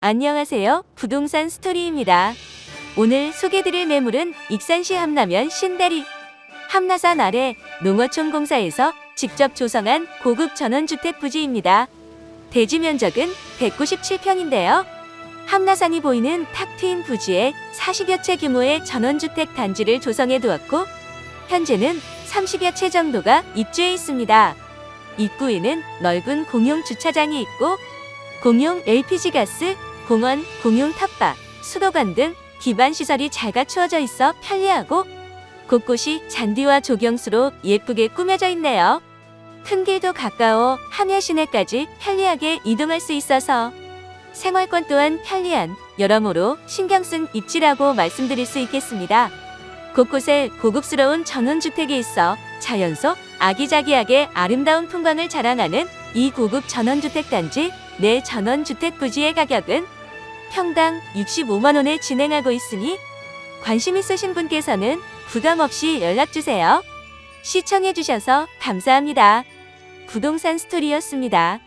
안녕하세요. 부동산 스토리입니다. 오늘 소개드릴 매물은 익산시 함라면 신대리 함나산 아래 농어촌 공사에서 직접 조성한 고급 전원주택 부지입니다. 대지 면적은 197평인데요. 함나산이 보이는 탁 트인 부지에 40여 채 규모의 전원주택 단지를 조성해 두었고 현재는 30여 채 정도가 입주해 있습니다. 입구에는 넓은 공용 주차장이 있고 공용 LPG 가스, 공원, 공용 텃밭, 수도관 등 기반 시설이 잘 갖추어져 있어 편리하고 곳곳이 잔디와 조경수로 예쁘게 꾸며져 있네요. 큰 길도 가까워 함야 시내까지 편리하게 이동할 수 있어서 생활권 또한 편리한 여러모로 신경 쓴 입지라고 말씀드릴 수 있겠습니다. 곳곳에 고급스러운 전원주택이 있어 자연 속 아기자기하게 아름다운 풍광을 자랑하는 이 고급 전원주택 단지 내 전원주택 부지의 가격은 평당 65만 원에 진행하고 있으니 관심 있으신 분께서는 부담 없이 연락 주세요. 시청해 주셔서 감사합니다. 부동산 스토리였습니다.